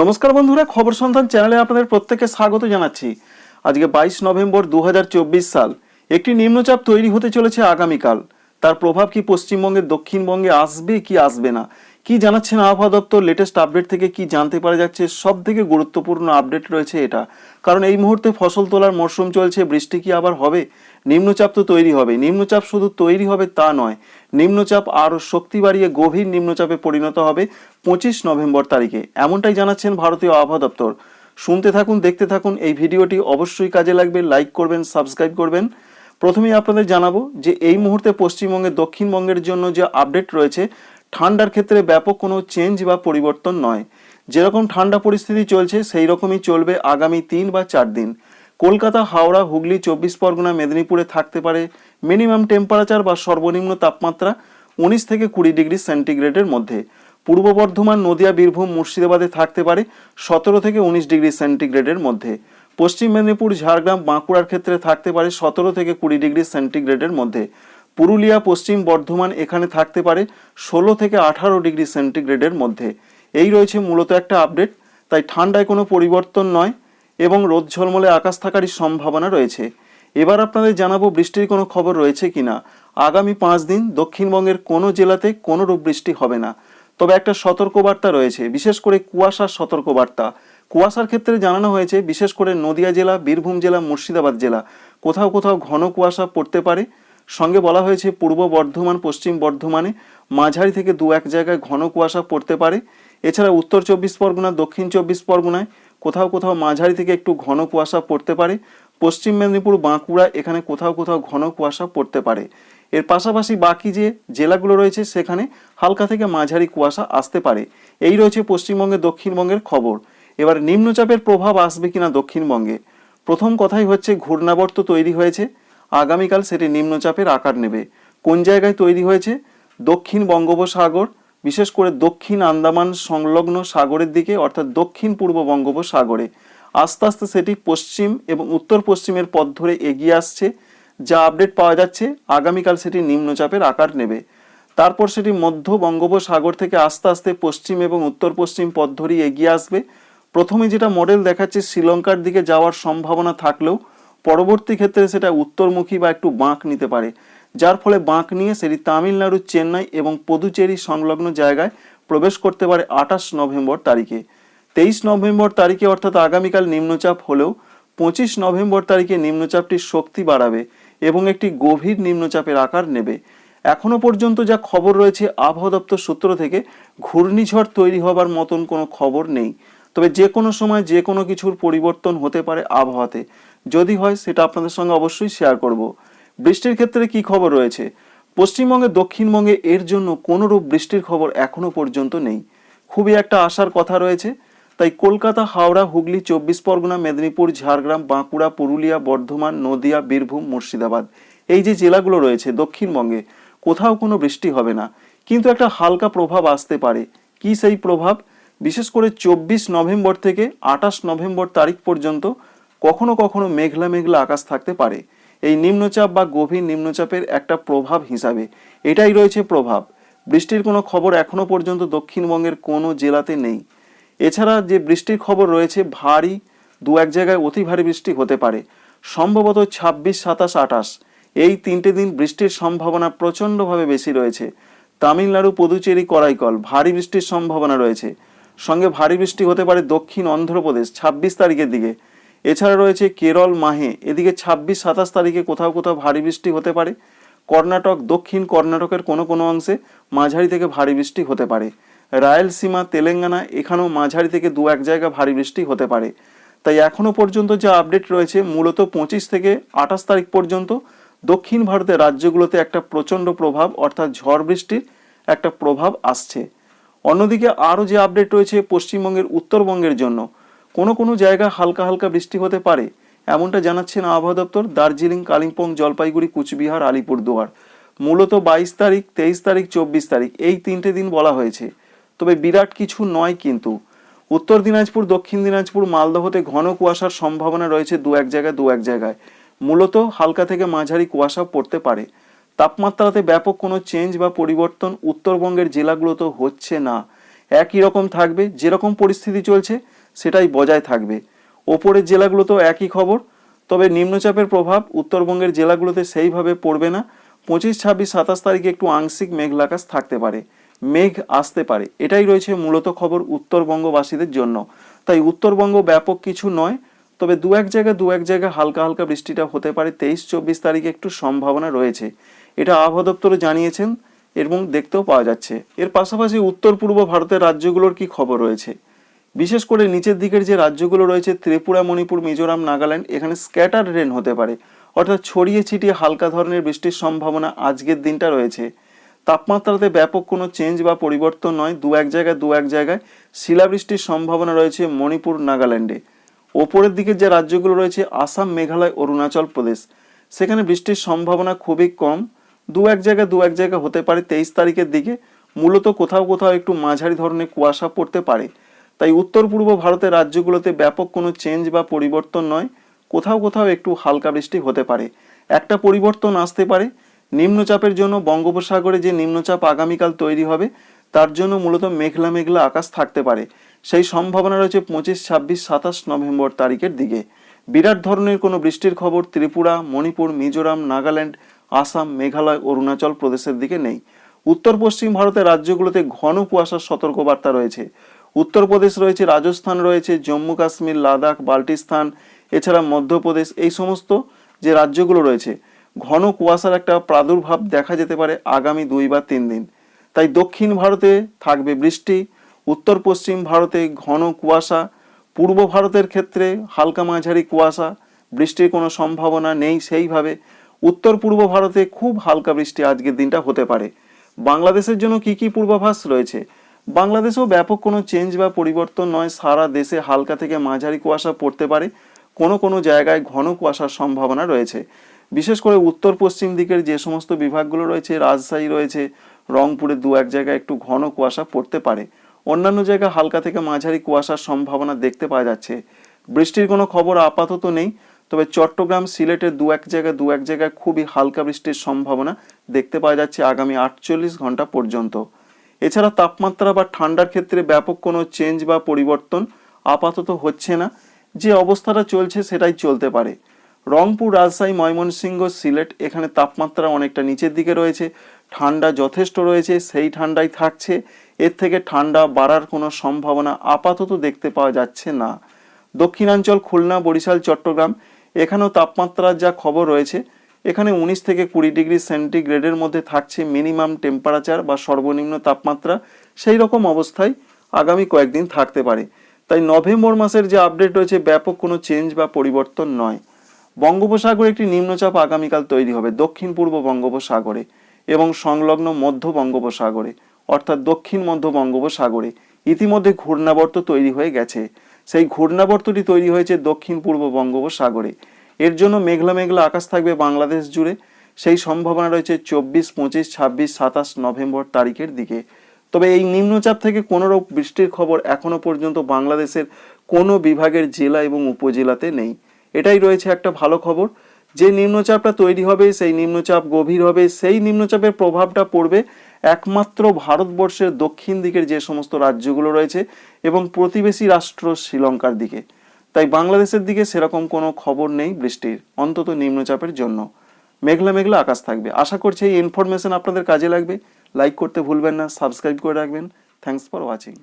নমস্কার বন্ধুরা, খবর সন্ধান চ্যানেলে আপনাদের প্রত্যেককে স্বাগত জানাচ্ছি। আজকে বাইশ নভেম্বর দু হাজার চব্বিশ সাল। একটি নিম্নচাপ তৈরি হতে চলেছে আগামীকাল। তার প্রভাব কি পশ্চিমবঙ্গের দক্ষিণবঙ্গে আসবে, কি আসবে না? কি জানাচ্ছেন আবহাওয়া দপ্তর? লেটেস্ট আপডেট থেকে কি জানতে পারা যাচ্ছে? সব থেকে গুরুত্বপূর্ণ আপডেট রয়েছে এটা। কারণ এই মুহূর্তে ফসল তোলার মরশুম চলছে, বৃষ্টি কি আবার হবে? নিম্নচাপ তো তৈরি হবে। নিম্নচাপ শুধু তৈরি হবে তা নয়, নিম্নচাপ আরও শক্তি বাড়িয়ে গভীর নিম্নচাপে পরিণত হবে পঁচিশ নভেম্বর তারিখে। এমনটাই জানাচ্ছেন ভারতীয় আবহাওয়া দপ্তর। শুনতে থাকুন, দেখতে থাকুন, এই ভিডিওটি অবশ্যই কাজে লাগবে। লাইক করবেন, সাবস্ক্রাইব করবেন। প্রথমেই আপনাদের জানাব যে এই মুহূর্তে পশ্চিমবঙ্গের দক্ষিণবঙ্গের জন্য যে আপডেট রয়েছে, ঠান্ডার ক্ষেত্রে ব্যাপক কোনো চেঞ্জ বা পরিবর্তন নয়। যেরকম ঠান্ডা পরিস্থিতি চলছে সেই রকমই চলবে আগামী তিন বা চার দিন। কলকাতা, হাওড়া, হুগলি, চব্বিশ পরগনা, মেদিনীপুরে থাকতে পারে মিনিমাম টেম্পারেচার বা সর্বনিম্ন তাপমাত্রা উনিশ থেকে কুড়ি ডিগ্রি সেন্টিগ্রেডের মধ্যে। পূর্ব বর্ধমান, নদিয়া, বীরভূম, মুর্শিদাবাদে থাকতে পারে সতেরো থেকে উনিশ ডিগ্রি সেন্টিগ্রেডের মধ্যে। পশ্চিম মেদিনীপুর, ঝাড়গ্রাম, বাঁকুড়ার ক্ষেত্রে থাকতে পারে সতেরো থেকে কুড়ি ডিগ্রি সেন্টিগ্রেডের মধ্যে। পুরুলিয়া, পশ্চিম বর্ধমান এখানে থাকতে পারে ষোলো থেকে আঠারো ডিগ্রি সেন্টিগ্রেডের মধ্যে। এই রয়েছে মূলত একটা আপডেট তাই ঠান্ডায় কোনো পরিবর্তন নয়। এবং রোদ ঝলমলে আকাশ থাকারই সম্ভাবনা রয়েছে। এবার আপনাদের জানাব বৃষ্টির কোনো খবর রয়েছে কিনা। আগামী পাঁচ দিন দক্ষিণবঙ্গের কোনো জেলাতে কোনো রূপ বৃষ্টি হবে না। তবে একটা সতর্কবার্তা রয়েছে, বিশেষ করে কুয়াশার সতর্কবার্তা। কুয়াশার ক্ষেত্রে জানানো হয়েছে, বিশেষ করে নদিয়া জেলা, বীরভূম জেলা, মুর্শিদাবাদ জেলা। কোথাও কোথাও ঘন কুয়াশা পড়তে পারে। সঙ্গে বলা হয়েছে, পূর্ব বর্ধমান, পশ্চিম বর্ধমানে মাঝারি থেকে দু এক জায়গায় ঘন কুয়াশা পড়তে পারে। এছাড়া উত্তর চব্বিশ পরগনা, দক্ষিণ চব্বিশ পরগনায় কোথাও কোথাও মাঝারি থেকে একটু ঘন কুয়াশা পড়তে পারে। পশ্চিম মেদিনীপুর, বাঁকুড়া এখানে কোথাও কোথাও ঘন কুয়াশা পড়তে পারে। এর পাশাপাশি বাকি যে জেলাগুলো রয়েছে সেখানে হালকা থেকে মাঝারি কুয়াশা আসতে পারে। এই রয়েছে পশ্চিমবঙ্গের দক্ষিণবঙ্গের খবর। এবার নিম্নচাপের প্রভাব আসবে কিনা দক্ষিণবঙ্গে? প্রথম কথাই হচ্ছে ঘূর্ণাবর্ত তৈরি হয়েছে। আগামীকাল সেটি নিম্নচাপের আকার নেবে। কোন জায়গায় তৈরি হয়েছে? দক্ষিণ বঙ্গোপসাগর বিশেষ করে দক্ষিণ আন্দামান সংলগ্ন সাগরের দিকে, অর্থাৎ দক্ষিণ পূর্ব বঙ্গোপসাগরে। আস্তে আস্তে সেটি পশ্চিম এবং উত্তর পশ্চিমের পথ ধরে এগিয়ে আসছে, যা আপডেট পাওয়া যাচ্ছে। আগামীকাল সেটি নিম্নচাপের আকার নেবে। তারপর সেটি মধ্য বঙ্গোপসাগর থেকে আস্তে আস্তে পশ্চিম এবং উত্তর পশ্চিম পথ ধরেই এগিয়ে আসবে। প্রথমে যেটা মডেল দেখাচ্ছে, শ্রীলঙ্কার দিকে যাওয়ার সম্ভাবনা থাকলেও পরবর্তী ক্ষেত্রে সেটা উত্তরমুখী বা একটু বাঁক নিতে পারে। যার ফলে বাঁক নিয়ে সেটি তামিলনাড়ুর চেন্নাই এবং পদুচেরি সংলগ্ন জায়গায় প্রবেশ করতে পারে আঠাশ নভেম্বর তারিখে। তেইশ নভেম্বর তারিখে অর্থাৎ আগামীকাল নিম্নচাপ হলেও পঁচিশ নভেম্বর তারিখে নিম্নচাপটির শক্তি বাড়াবে এবং একটি গভীর নিম্নচাপের আকার নেবে। এখনও পর্যন্ত যা খবর রয়েছে, আবহাওয়া দপ্তর সূত্র থেকে ঘূর্ণিঝড় তৈরি হবার মতন কোনো খবর নেই। তবে যে কোনো সময় যে কোনো কিছুর পরিবর্তন হতে পারে আবহাওয়াতে। যদি হয়, সেটা আপনাদের সঙ্গে অবশ্যই শেয়ার করব। বৃষ্টির ক্ষেত্রে কি খবর রয়েছে? পশ্চিমবঙ্গে, দক্ষিণবঙ্গে এর জন্য কোনোরূপ বৃষ্টির খবর এখনও পর্যন্ত নেই। খুবই একটা আশার কথা রয়েছে। তাই কলকাতা, হাওড়া, হুগলি, চব্বিশ পরগনা, মেদিনীপুর, ঝাড়গ্রাম, বাঁকুড়া, পুরুলিয়া, বর্ধমান, নদিয়া, বীরভূম, মুর্শিদাবাদ এই যে জেলাগুলো রয়েছে দক্ষিণবঙ্গে, কোথাও কোনো বৃষ্টি হবে না। কিন্তু একটা হালকা প্রভাব আসতে পারে। কি সেই প্রভাব? বিশেষ করে চব্বিশ নভেম্বর থেকে আঠাশ নভেম্বর তারিখ পর্যন্ত কখনো কখনো মেঘলা মেঘলা আকাশ থাকতে পারে। এই নিম্নচাপ বা গভীর নিম্নচাপের একটা প্রভাব হিসাবে। এটাই রয়েছে প্রভাব। বৃষ্টির কোনো খবর এখনও পর্যন্ত দক্ষিণবঙ্গের কোনো জেলাতে নেই। এছাড়া যে বৃষ্টির খবর রয়েছে, ভারী দু এক জায়গায় অতি ভারী বৃষ্টি হতে পারে। সম্ভবত ছাব্বিশ, সাতাশ, আঠাশ। এই তিনটে দিন বৃষ্টির সম্ভাবনা প্রচণ্ডভাবে বেশি রয়েছে। তামিলনাড়ু, পুদুচেরি, করাইকল, ভারী বৃষ্টির সম্ভাবনা রয়েছে। সঙ্গে ভারী বৃষ্টি হতে পারে দক্ষিণ অন্ধ্রপ্রদেশ ছাব্বিশ তারিখের দিকে। এছাড়া রয়েছে কেরল মাহে। এদিকে ছাব্বিশ, সাতাশ তারিখে কোথাও কোথাও ভারী বৃষ্টি হতে পারে। কর্ণাটক, দক্ষিণ কর্ণাটকের কোনো কোনো অংশে মাঝারি থেকে ভারী বৃষ্টি হতে পারে। রায়লসীমা, তেলেঙ্গানা, এখানেও মাঝারি থেকে দু এক জায়গা ভারী বৃষ্টি হতে পারে। তাই এখনও পর্যন্ত যা আপডেট রয়েছে, মূলত পঁচিশ থেকে আঠাশ তারিখ পর্যন্ত দক্ষিণ ভারতের রাজ্যগুলোতে একটা প্রচণ্ড প্রভাব, অর্থাৎ ঝড় বৃষ্টির একটা প্রভাব আসছে। অন্যদিকে আরও যে আপডেট রয়েছে, পশ্চিমবঙ্গের উত্তরবঙ্গের জন্য। কোনো কোনো জায়গায় হালকা হালকা বৃষ্টি হতে পারে, এমনটা জানাচ্ছেন আবহাওয়া দপ্তর দার্জিলিং, কালিম্পং, জলপাইগুড়ি, কুচবিহার, আলিপুরদুয়ার। মূলত বাইশ তারিখ, তেইশ তারিখ, চব্বিশ তারিখ, এই তিনটে দিন বলা হয়েছে। তবে বিরাট কিছু নয় কিন্তু। উত্তর দিনাজপুর, দক্ষিণ দিনাজপুর, মালদহতে ঘন কুয়াশার সম্ভাবনা রয়েছে দু এক জায়গায়, দু এক জায়গায়। মূলত হালকা থেকে মাঝারি কুয়াশা পড়তে পারে। তাপমাত্রাতে ব্যাপক কোনো চেঞ্জ বা পরিবর্তন উত্তরবঙ্গের জেলাগুলোতে হচ্ছে না। একই রকম থাকবে, যেরকম পরিস্থিতি চলছে সেটাই বজায় থাকবে। ওপরের জেলাগুলোতেও একই খবর, তবে নিম্নচাপের প্রভাব উত্তরবঙ্গের জেলাগুলোতে সেইভাবে পড়বে না। পঁচিশ, ছাব্বিশ, সাতাশ তারিখে একটু আংশিক মেঘলাকাশ থাকতে পারে। মেঘ আসতে পারে। এটাই রয়েছে মূলত খবর উত্তরবঙ্গবাসীদের জন্য। তাই উত্তরবঙ্গ ব্যাপক কিছু নয়, তবে দু এক জায়গায় দু এক জায়গায় হালকা হালকা বৃষ্টিটা হতে পারে। তেইশ, চব্বিশ তারিখে একটু সম্ভাবনা রয়েছে। এটা আবহাওয়া দপ্তরে জানিয়েছেন এবং দেখতেও পাওয়া যাচ্ছে। এর পাশাপাশি উত্তর পূর্ব ভারতের রাজ্যগুলোর কি খবর রয়েছে? বিশেষ করে নিচের দিকের যে রাজ্যগুলো রয়েছে, ত্রিপুরা, মণিপুর, মিজোরাম, নাগাল্যান্ড, এখানে স্ক্যাটার রেন হতে পারে। অর্থাৎ ছড়িয়ে ছিটিয়ে হালকা ধরনের বৃষ্টির সম্ভাবনা আজকের দিনটা রয়েছে। তাপমাত্রাতে ব্যাপক কোনো চেঞ্জ বা পরিবর্তন নয়, দু এক জায়গায়, দু এক জায়গায়। শিলাবৃষ্টির সম্ভাবনা রয়েছে মণিপুর, নাগাল্যান্ডে। ওপরের দিকে যে রাজ্যগুলো রয়েছে, আসাম, মেঘালয়, অরুণাচল প্রদেশ। সেখানে বৃষ্টির সম্ভাবনা খুবই কম। দু এক জায়গায়, দু এক জায়গায় হতে পারে তেইশ তারিখের দিকে। মূলত কোথাও কোথাও একটু মাঝারি ধরনের কুয়াশা পড়তে পারে। তাই উত্তর পূর্ব ভারতের রাজ্যগুলোতে ব্যাপক কোনো চেঞ্জ বা পরিবর্তন নয়। কোথাও কোথাও একটু হালকা বৃষ্টি হতে পারে। একটা পরিবর্তন আসতে পারে। নিম্নচাপের জন্য বঙ্গোপসাগরে যে নিম্নচাপ আগামীকাল তৈরি হবে, তার জন্য মূলত মেঘলা মেঘলা আকাশ থাকতে পারে। সেই সম্ভাবনা রয়েছে পঁচিশ, ছাব্বিশ, সাতাশ নভেম্বর তারিখের দিকে। বিরাট ধরনের কোনো বৃষ্টির খবর ত্রিপুরা, মণিপুর, মিজোরাম, নাগাল্যান্ড, আসাম, মেঘালয়, অরুণাচল প্রদেশের দিকে নেই। উত্তর পশ্চিম ভারতের রাজ্যগুলোতে ঘন কুয়াশার সতর্কবার্তা রয়েছে। উত্তরপ্রদেশ রয়েছে, রাজস্থান রয়েছে, জম্মু কাশ্মীর, লাদাখ, বাল্টিস্তান, এছাড়া মধ্যপ্রদেশ, এই সমস্ত যে রাজ্যগুলো রয়েছে, ঘন কুয়াশার একটা প্রাদুর্ভাব দেখা যেতে পারে আগামী দুই বা তিন দিন। তাই দক্ষিণ ভারতে থাকবে বৃষ্টি উত্তর পশ্চিম ভারতে ঘন কুয়াশা, পূর্ব ভারতের ক্ষেত্রে হালকা মাঝারি কুয়াশা, বৃষ্টির কোনো সম্ভাবনা নেই সেইভাবে। উত্তর পূর্ব ভারতে খুব হালকা বৃষ্টি আজকের দিনটা হতে পারে। বাংলাদেশের জন্য কি কি পূর্বাভাস রয়েছে? বাংলাদেশেও ব্যাপক কোনো চেঞ্জ বা পরিবর্তন নয়, সারা দেশে হালকা থেকে মাঝারি কুয়াশা পড়তে পারে। কোনো কোনো জায়গায় ঘন কুয়াশার সম্ভাবনা রয়েছে। বিশেষ করে উত্তর পশ্চিম দিকের যে সমস্ত বিভাগগুলো রয়েছে, রাজশাহী রয়েছে, রংপুরে দু এক জায়গায় একটু ঘন কুয়াশা পড়তে পারে। অন্যান্য জায়গায় হালকা থেকে মাঝারি কুয়াশার সম্ভাবনা দেখতে পাওয়া যাচ্ছে। বৃষ্টির কোনো খবর আপাতত নেই, তবে চট্টগ্রাম, সিলেটের দু এক জায়গায় দু এক জায়গায় খুবই হালকা বৃষ্টির সম্ভাবনা দেখতে পাওয়া যাচ্ছে আগামী আটচল্লিশ ঘণ্টা পর্যন্ত। এছাড়া তাপমাত্রা বা ঠান্ডার ক্ষেত্রে ব্যাপক কোনো চেঞ্জ বা পরিবর্তন আপাতত হচ্ছে না। যে অবস্থাটা চলছে সেটাই চলতে পারে। রংপুর, রাজশাহী, ময়মনসিংহ, সিলেট এখানে তাপমাত্রা অনেকটা নিচের দিকে রয়েছে। ঠান্ডা যথেষ্ট রয়েছে, সেই ঠান্ডাই থাকছে। এর থেকে ঠান্ডা বাড়ার কোনো সম্ভাবনা আপাতত দেখতে পাওয়া যাচ্ছে না। দক্ষিণাঞ্চল, খুলনা, বরিশাল, চট্টগ্রাম এখানেও তাপমাত্রার যা খবর রয়েছে এখানে উনিশ থেকে কুড়ি ডিগ্রি সেন্টিগ্রেডের মধ্যে থাকছে মিনিমাম টেম্পারেচার বা সর্বনিম্ন তাপমাত্রা। সেই রকম অবস্থায় আগামী কয়েকদিন থাকতে পারে। তাই নভেম্বর মাসের যে আপডেট রয়েছে, ব্যাপক কোনো চেঞ্জ বা পরিবর্তন নয়। বঙ্গোপসাগরে একটি নিম্নচাপ আগামীকাল তৈরি হবে দক্ষিণ পূর্ব বঙ্গোপসাগরে এবং সংলগ্ন মধ্য বঙ্গোপসাগরে, অর্থাৎ দক্ষিণ মধ্য বঙ্গোপসাগরে। ইতিমধ্যে ঘূর্ণাবর্ত তৈরি হয়ে গেছে। সেই ঘূর্ণাবর্তটি তৈরি হয়েছে দক্ষিণ পূর্ব বঙ্গোপসাগরে। এর জন্য মেঘলা মেঘলা আকাশ থাকবে বাংলাদেশ জুড়ে। সেই সম্ভাবনা রয়েছে চব্বিশ, পঁচিশ, ছাব্বিশ, সাতাশ নভেম্বর তারিখের দিকে। তবে এই নিম্নচাপ থেকে কোনো রূপ বৃষ্টির খবর এখনও পর্যন্ত বাংলাদেশের কোনো বিভাগের জেলা এবং উপজেলাতে নেই। এটাই রয়েছে একটা ভালো খবর। যে নিম্নচাপটা তৈরি হবে, সেই নিম্নচাপ গভীর হবে, সেই নিম্নচাপের প্রভাবটা পড়বে একমাত্র ভারতবর্ষের দক্ষিণ দিকের যে সমস্ত রাজ্যগুলো রয়েছে এবং প্রতিবেশী রাষ্ট্র শ্রীলঙ্কার দিকে। তাই বাংলাদেশের দিকে সেরকম কোনো খবর নেই বৃষ্টির, অন্তত নিম্নচাপের জন্য। মেঘলা মেঘলা আকাশ থাকবে। আশা করছি এই ইনফরমেশন আপনাদের কাজে লাগবে। লাইক করতে ভুলবেন না সাবস্ক্রাইব করে রাখবেন। Thanks for watching